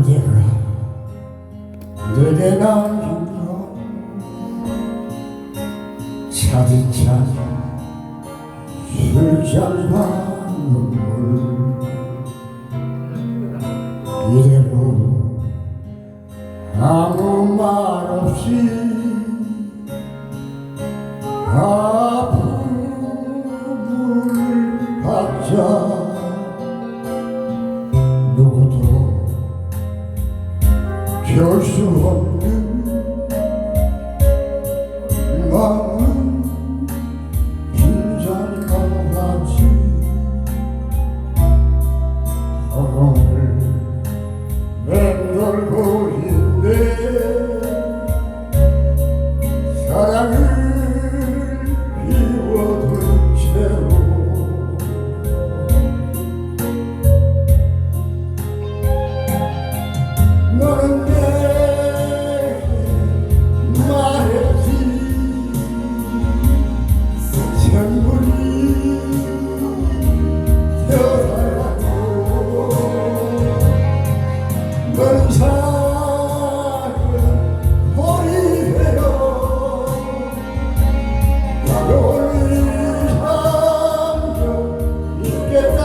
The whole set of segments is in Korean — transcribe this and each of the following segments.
그대라 내게 날 주어 차디 차디 술잔과 눈물. 이대로 아무 말 없이 아픔을 받자 You're so.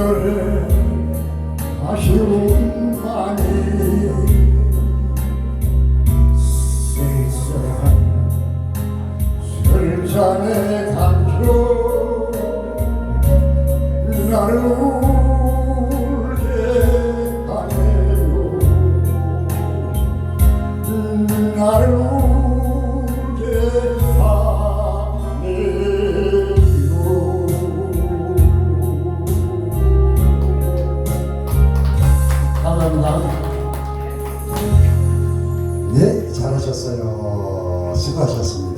your head. 감사합니다. 네, 잘하셨어요. 수고하셨습니다.